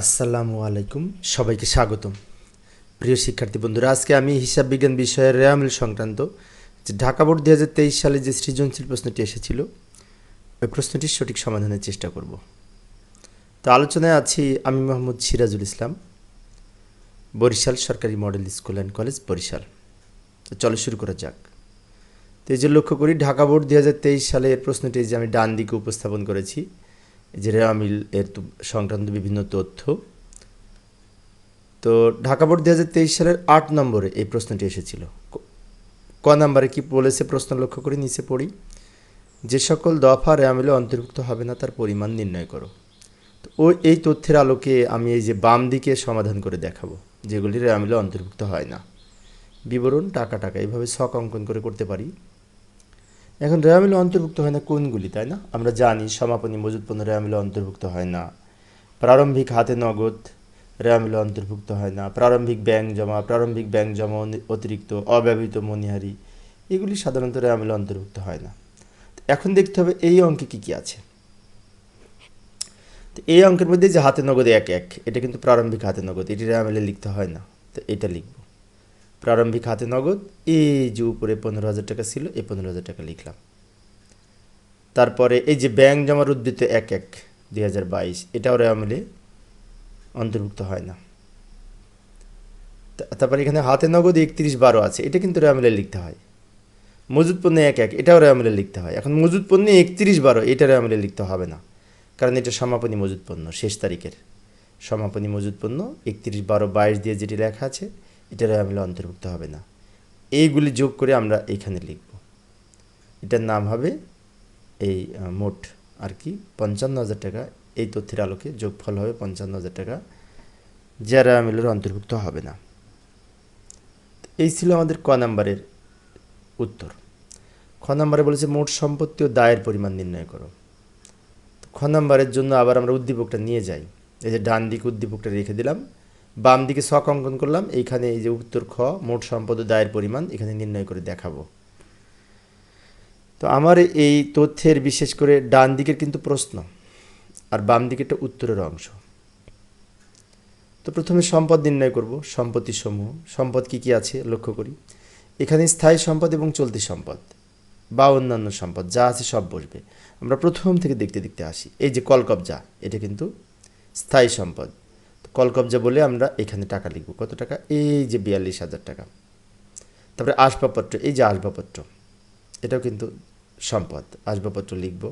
আসসালামু আলাইকুম, সবাইকে স্বাগতম। প্রিয় শিক্ষার্থী বন্ধুরা, আজকে আমি হিসাব বিজ্ঞান বিষয়ের রেয়ামিল সংক্রান্ত যে ঢাকা বোর্ড দু হাজার তেইশ সালে যে সৃজনশীল প্রশ্নটি এসেছিল, ওই প্রশ্নটির সঠিক সমাধানের চেষ্টা করব। তো আলোচনায় আছি আমি মোহাম্মদ সিরাজুল ইসলাম, বরিশাল সরকারি model school and college Barishal. তো চলো শুরু করা যাক। তো এই যে লক্ষ্য করি, ঢাকা বোর্ড দু হাজার তেইশ সালের প্রশ্নটি যে আমি ডান দিকে উপস্থাপন করেছি যে রেওয়ামিল এর সংক্রান্ত বিভিন্ন তথ্য। তো ঢাকা বোর্ড দু হাজার তেইশ সালের আট নম্বরে এই প্রশ্নটি এসেছিল। ক- নম্বরে কি বলেছে প্রশ্ন লক্ষ্য করে নিচে পড়ি। যে সকল দফা রেওয়ামিলে অন্তর্ভুক্ত হবে না তার পরিমাণ নির্ণয় করো। তো ওই এই তথ্যের আলোকে আমি এই যে বাম দিকে সমাধান করে দেখাবো যেগুলি রেওয়ামিলে অন্তর্ভুক্ত হয় না। বিবরণ টাকা টাকা, এইভাবে ছক অঙ্কন করে করতে পারি। এখন রেয়ামিলে অন্তর্ভুক্ত হয় না কোনগুলি, তাই না? আমরা জানি, সমাপনী মজুদ পণ্য রেয়ামিলে অন্তর্ভুক্ত হয় না। প্রারম্ভিক হাতে নগদ রেয়ামিলে অন্তর্ভুক্ত হয় না। প্রারম্ভিক ব্যাংক জমা, প্রারম্ভিক ব্যাংক জমা অতিরিক্ত, অব্যবহৃত মনিহারি, এগুলি সাধারণত রেয়ামিলে অন্তর্ভুক্ত হয় না। এখন দেখতে হবে এই অঙ্কে কী কী আছে। তো এই অঙ্কের মধ্যে যে হাতে নগদ এক এক, এটা কিন্তু প্রারম্ভিক হাতে নগদ, এটি রেয়ামিলে লিখতে হয় না। তো এটা লিখব। প্রারম্ভিক হাতে নগদ, এই যে উপরে পনেরো হাজার টাকা ছিল, এই পনেরো হাজার টাকা লিখলাম। তারপরে এই যে ব্যাংক জমার উদ্বৃত্ত এক এক, দুই হাজার বাইশ এটাও রেওয়ামিলে অন্তর্ভুক্ত হয় না। তারপরে এখানে হাতে নগদ একত্রিশ বারো আছে, এটা কিন্তু রেওয়ামিলে লিখতে হয়। মজুদ পণ্য এক এক এটাও রেওয়ামিলে লিখতে হয়। এখন মজুদ পণ্য একত্রিশ বারো, এটা রেওয়ামিলে লিখতে হবে না। কারণ এটা সমাপনী মজুদ পণ্য, শেষ তারিখের। সমাপনী মজুদ পণ্য, একত্রিশ বারো বাইশ দিয়ে যেটি লেখা আছে এটা রেওয়ামিলে অন্তর্ভুক্ত হবে না। এইগুলি যোগ করে আমরা এইখানে লিখব। এটার নাম হবে এই মোট আর কি পঞ্চান্ন হাজার টাকা। এই তথ্যের আলোকে যোগফল হবে পঞ্চান্ন হাজার টাকা। যা রেওয়ামিলের অন্তর্ভুক্ত হবে না। এই ছিল আমাদের ক নাম্বারের উত্তর। খ নাম্বারে বলেছে, মোট সম্পত্তি ও দায়ের পরিমাণ নির্ণয় করো। খ নাম্বারের জন্য আবার আমরা উদ্দীপকটা নিয়ে যাই। এই যে ডান দিকে উদ্দীপকটা রেখে দিলাম। বাম দিকে শখ অঙ্কন করলাম, এইখানে এই যে উত্তর খ, মোট সম্পদ দায়ের পরিমাণ এখানে নির্ণয় করে দেখাবো। তো আমার এই তথ্যের বিশেষ করে ডান দিকের কিন্তু প্রশ্ন, আর বাম দিকেরটা উত্তরের অংশ। তো প্রথমে সম্পদ নির্ণয় করব সম্পত্তি সমূহ সম্পদ কি কি আছে লক্ষ্য করি। এখানে স্থায়ী সম্পদ এবং চলতি সম্পদ, বা অন্যান্য সম্পদ, যা আছে সব বসবে। আমরা প্রথম থেকে দেখতে দেখতে আসি, এই যে কলকবজা, এটা কিন্তু স্থায়ী সম্পদ। কলকবজা বলে আমরা এখানে টাকা লিখব। কত টাকা? এই যে বিয়াল্লিশ হাজার টাকা। তারপরে আসবাবপত্র, এই যে আসবাবপত্র, এটাও কিন্তু সম্পদ। আসবাবপত্র লিখব।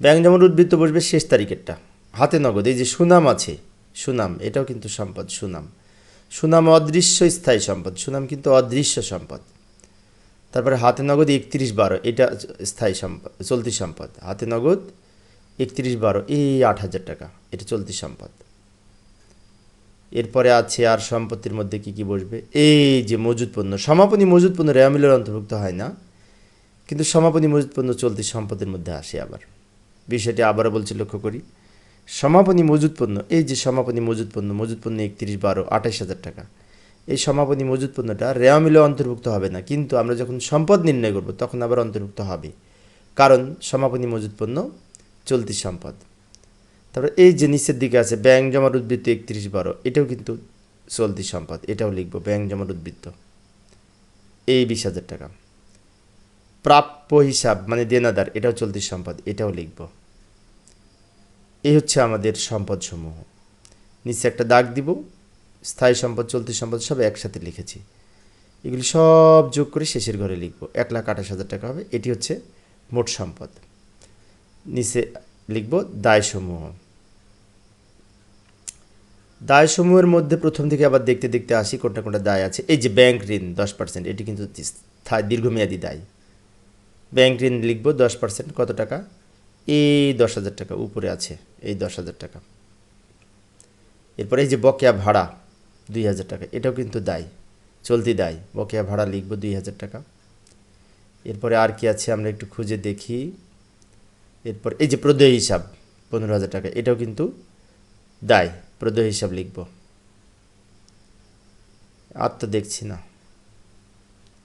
ব্যাংক যেমন উদ্বৃত্ত বসবে শেষ তারিখেরটা। হাতে নগদ, এই যে সুনাম আছে, সুনাম, এটাও কিন্তু সম্পদ, সুনাম। সুনাম অদৃশ্য স্থায়ী সম্পদ, সুনাম কিন্তু অদৃশ্য সম্পদ। তারপরে হাতে নগদ একত্রিশ বারো, এটা স্থায়ী সম্পদ, চলতি সম্পদ। হাতে নগদ একত্রিশ বারো, এই আট হাজার টাকা, এটা চলতি সম্পদ। এরপরে আছে আর সম্পত্তির মধ্যে কি কি বসবে? এই যে মজুদ পণ্য, সমাপনী মজুদ পণ্য রেয়ামিলের অন্তর্ভুক্ত হয় না, কিন্তু সমাপনী মজুদ পণ্য চলতি সম্পদের মধ্যে আসে আবার। বিষয়টি আবারও বলছি, লক্ষ্য করি। সমাপনী মজুদ পণ্য, এই যে সমাপনী মজুদ পণ্য মজুদ পণ্য একত্রিশ, বারো, আঠাশ হাজার টাকা। এই সমাপনী মজুদ পণ্যটা রেয়ামিলে অন্তর্ভুক্ত হবে না, কিন্তু আমরা যখন সম্পদ নির্ণয় করব, তখন আবার অন্তর্ভুক্ত হবে। কারণ সমাপনী মজুদ পণ্য চলতি সম্পদ। তারপরে এই যে নিচের দিকে আছে, ব্যাংক জমার উদ্বৃত্ত একত্রিশ বারো, এটাও কিন্তু চলতি সম্পদ, এটাও লিখব ব্যাংক জমার উদ্বৃত্ত। এই বিশ হাজার টাকা। প্রাপ্য হিসাব মানে দেনাদার, এটাও চলতি সম্পদ, এটাও লিখব। এই হচ্ছে আমাদের সম্পদসমূহ। নিচে একটা দাগ দিব, স্থায়ী সম্পদ, চলতি সম্পদ, সব একসাথে লিখেছি। এগুলি সব যোগ করে শেষের ঘরে লিখব। এক লাখ আঠাশ হাজার টাকা হবে, এটি হচ্ছে মোট সম্পদ। নিচে লিখব দায়সমূহ। দায়সমূহের মধ্যে প্রথম থেকে আবার দেখতে দেখতে আসি কোনটা কোনটা দায় আছে। এই যে ব্যাংক ঋণ দশ পার্সেন্ট এটি কিন্তু দীর্ঘমেয়াদী দায়। ব্যাংক ঋণ লিখব দশ পার্সেন্ট কত টাকা? এই দশ হাজার টাকা, উপরে আছে, এই দশ হাজার টাকা। এরপরে এই যে বকেয়া ভাড়া, দুই হাজার টাকা, এটাও কিন্তু দায়, চলতি দায়। বকেয়া ভাড়া লিখব দুই হাজার টাকা। এরপরে আর কি আছে, আমরা একটু খুঁজে দেখি। এরপর এই যে প্রদেয় হিসাব, পনেরো হাজার টাকা, এটাও কিন্তু দায়, প্রদেয় হিসাব লিখব। আর তো দেখছি না।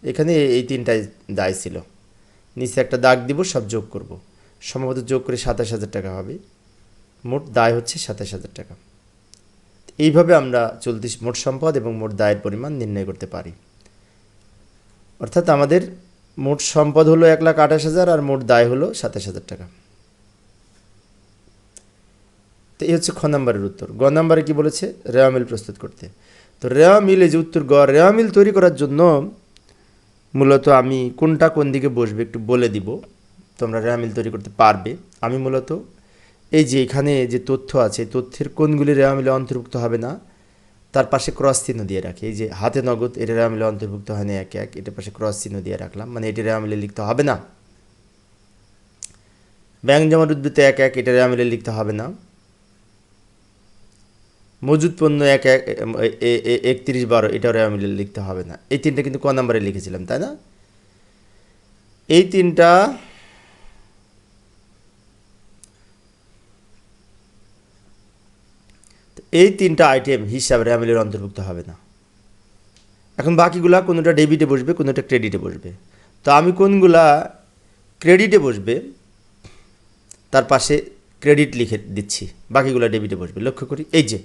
এখানে এই তিনটাই দায় ছিল। নিচে একটা দাগ দিব, সব যোগ করব। সম্ভবত যোগ করে সাতাশ হাজার টাকা হবে। মোট দায় হচ্ছে সাতাশ হাজার টাকা। এইভাবে আমরা চলতি মোট সম্পদ এবং মোট দায়ের পরিমাণ নির্ণয় করতে পারি। অর্থাৎ আমাদের মোট সম্পদ হলো এক লাখ আঠাশ হাজার আর মোট দায় হলো সাতাশ হাজার টাকা। তো এই হচ্ছে খ নাম্বারের উত্তর। গ নাম্বারে কি বলেছে? রেওয়া মিল প্রস্তুত করতে। তো রেওয়া মিল যে উত্তর, গ, রেওয়া মিল তৈরি করার জন্য মূলত আমি কোনটা কোন দিকে বসবে একটু বলে দিব। তোমরা রেওয়া মিল তৈরি করতে পারবে। আমি মূলত এই যে এখানে যে তথ্য আছে তথ্যের কোনগুলি রেওয়া মিলে অন্তর্ভুক্ত হবে না, তার পাশে ক্রস চিহ্ন দিয়ে রাখি। এই যে হাতে নগদ, এটা রেওয়া মিলে অন্তর্ভুক্ত হয় না এক এক এটার পাশে ক্রস চিহ্ন দিয়ে রাখলাম। মানে এটি রেওয়া মিলে লিখতে হবে না। ব্যাংক জমার উদ্বৃত্ত এক এক, এটা রেওয়া মিলে লিখতে হবে না। মজুদ পণ্য এক এক একত্রিশ বারো রেওয়া মিলে লিখতে হবে না। এই তিনটা কিন্তু ক নাম্বারে লিখেছিলাম, তাই না? এই তিনটা এই তিনটা আইটেম হিসাবে র্যামিলের অন্তর্ভুক্ত হবে না। এখন বাকিগুলা কোনোটা ডেবিটে বসবে, কোনোটা ক্রেডিটে বসবে। তো আমি কোনগুলা ক্রেডিটে বসবে, তার পাশে ক্রেডিট লিখে দিচ্ছি, বাকিগুলো ডেবিটে বসবে। লক্ষ্য করি, এই যে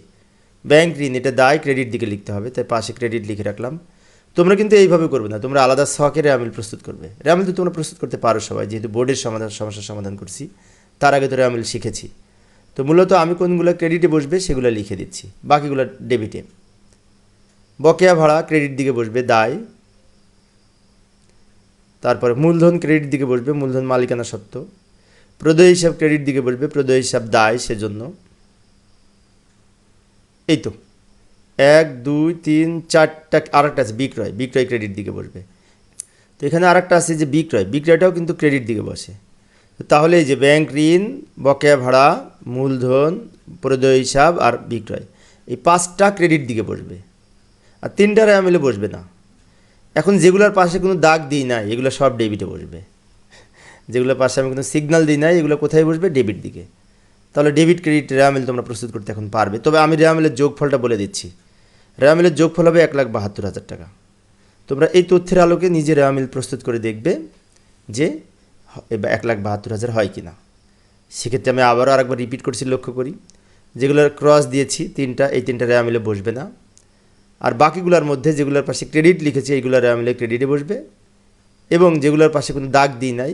ব্যাংক ঋণ, এটা দায় ক্রেডিট দিকে লিখতে হবে, তাই পাশে ক্রেডিট লিখে রাখলাম। তোমরা কিন্তু এইভাবে করবে না, তোমরা আলাদা শখে র্যামিল প্রস্তুত করবে। র্যামিল তো তোমরা প্রস্তুত করতে পারো সবাই, যেহেতু বোর্ডের সমাধান, সমস্যার সমাধান করছি। তার আগে তো র্যামিল শিখেছি। তো মূলত আমি কোনগুলো ক্রেডিটে বসবে সেগুলো লিখে দিচ্ছি, বাকিগুলো ডেবিটে বকেয়া ভাড়া ক্রেডিট দিকে বসবে, দায়। তারপরে মূলধন ক্রেডিট দিকে বসবে, মূলধন মালিকানা সত্ত্ব প্রদয় হিসাব ক্রেডিট দিকে বসবে, প্রদয় হিসাব দায় সেজন্য। এই তো এক, দুই, তিন, চারটা আরেকটা আছে, বিক্রয়। বিক্রয় ক্রেডিট দিকে বসবে। তো এখানে আরেকটা আছে যে বিক্রয়। বিক্রয়টাও কিন্তু ক্রেডিট দিকে বসে। তাহলে যে ব্যাংক ঋণ, বকেয়া ভাড়া, মূলধন, প্রদয় হিসাব আর বিক্রয়, এই পাঁচটা ক্রেডিট দিকে বসবে। আর তিনটা রেয়ামিলে বসবে না। এখন যেগুলোর পাশে কোনো দাগ দিই নাই, এগুলো সব ডেবিটে বসবে। যেগুলোর পাশে আমি কোনো সিগন্যাল দিই নাই, এগুলো কোথায় বসবে? ডেবিট দিকে। তাহলে ডেবিট ক্রেডিট রেয়ামিল তোমরা প্রস্তুত করতে এখন পারবে। তবে আমি রেয়ামিলের যোগফলটা বলে দিচ্ছি। রেয়ামিলের যোগফল হবে এক লাখ বাহাত্তর হাজার টাকা। তোমরা এই তথ্যের আলোকে নিজে রেয়ামিল প্রস্তুত করে দেখবে যে এক লাখ বাহাত্তর হাজার হয় কি না সেক্ষেত্রে আমি আবারও আরেকবার রিপিট করছি, লক্ষ্য করি। যেগুলোর ক্রস দিয়েছি, তিনটা, এই তিনটা রেয়ামিলে বসবে না। আর বাকিগুলোর মধ্যে যেগুলোর পাশে ক্রেডিট লিখেছি, এইগুলো রেয়ামিলে ক্রেডিটে বসবে। এবং যেগুলোর পাশে কোনো দাগ দিই নাই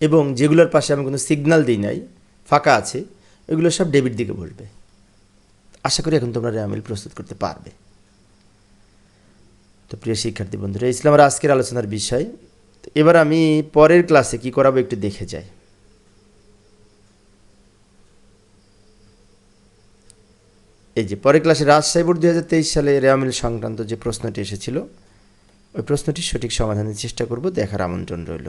এবং যেগুলোর পাশে আমি কোনো সিগন্যাল দিই নাই, ফাঁকা আছে, এগুলো সব ডেবিট দিকে বসবে। আশা করি এখন তোমরা রেয়ামিল প্রস্তুত করতে পারবে। তো প্রিয় শিক্ষার্থী বন্ধুরা ছিল আমার আজকের আলোচনার বিষয়। তো এবার আমি পরের ক্লাসে কি করাবো একটু দেখে যাই। এই যে পরের ক্লাসে রাজশাহী বোর্ড দুই হাজার তেইশ সালে রেয়ামিল সংক্রান্ত যে প্রশ্নটি এসেছিল, ওই প্রশ্নটির সঠিক সমাধানের চেষ্টা করব, দেখার আমন্ত্রণ রইল।